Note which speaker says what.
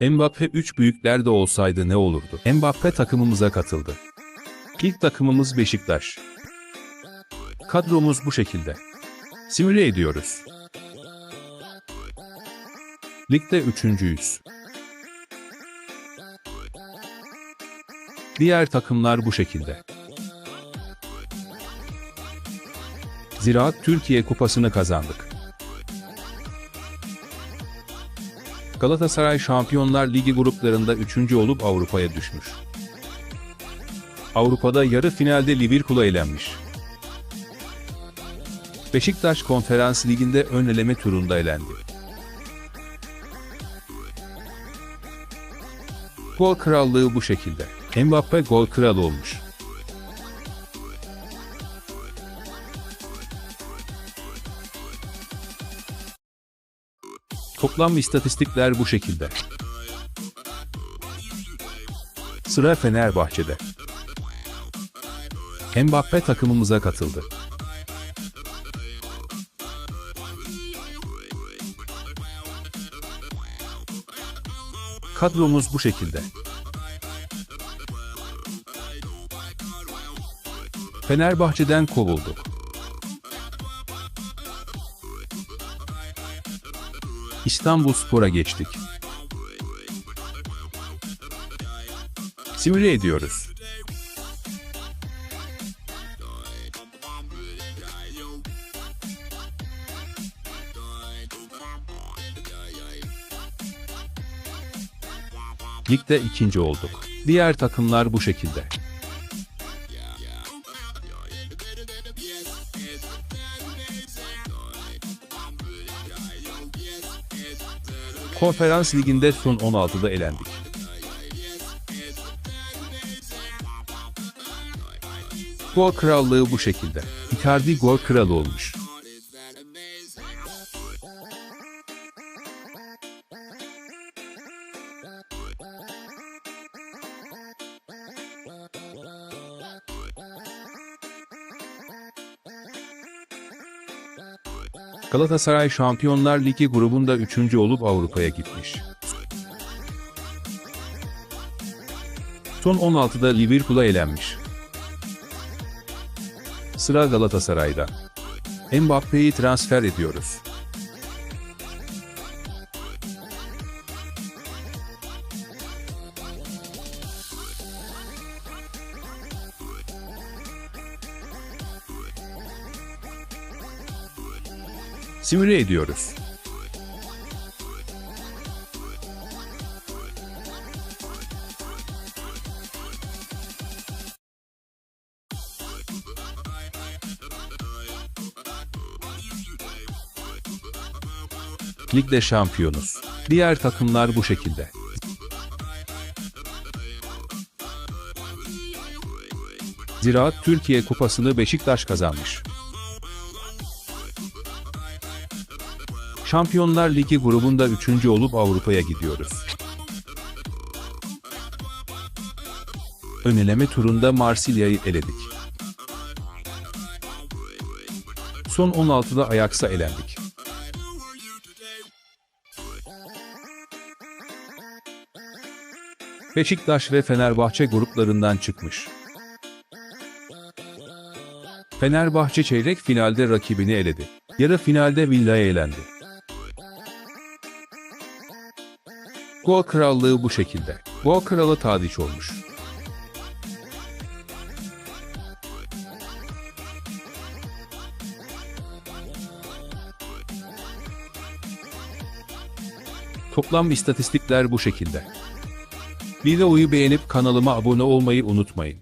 Speaker 1: Mbappe 3 büyüklerde olsaydı ne olurdu? Mbappe takımımıza katıldı. İlk takımımız Beşiktaş. Kadromuz bu şekilde. Simüle ediyoruz. Ligde üçüncüyüz. Diğer takımlar bu şekilde. Ziraat Türkiye Kupası'nı kazandık. Galatasaray Şampiyonlar Ligi gruplarında 3. olup Avrupa'ya düşmüş. Avrupa'da yarı finalde Liverpool'a elenmiş. Beşiktaş Konferans Ligi'nde ön eleme turunda elendi. Gol krallığı bu şekilde. Mbappe gol kralı olmuş. Toplam istatistikler bu şekilde. Sıra Fenerbahçe'de. Mbappe takımımıza katıldı. Kadromuz bu şekilde. Fenerbahçe'den kovulduk. İstanbul Spor'a geçtik. Simüle ediyoruz. Ligde ikinci olduk. Diğer takımlar bu şekilde. Konferans Ligi'nde son 16'da elendik. Gol krallığı bu şekilde. Icardi gol kralı olmuş. Galatasaray Şampiyonlar Ligi grubunda 3. olup Avrupa'ya gitmiş. Son 16'da Liverpool'a elenmiş. Sıra Galatasaray'da. Mbappe'yi transfer ediyoruz. Simüle ediyoruz. Ligde şampiyonuz. Diğer takımlar bu şekilde. Ziraat Türkiye Kupası'nı Beşiktaş kazanmış. Şampiyonlar Ligi grubunda 3. olup Avrupa'ya gidiyoruz. Öneleme turunda Marsilya'yı eledik. Son 16'da Ajax'a elendik. Beşiktaş ve Fenerbahçe gruplarından çıkmış. Fenerbahçe çeyrek finalde rakibini eledi. Yarı finalde Villa'ya elendi. Gol krallığı bu şekilde. Gol kralı Tadiç olmuş. Toplam istatistikler bu şekilde. Videoyu beğenip kanalıma abone olmayı unutmayın.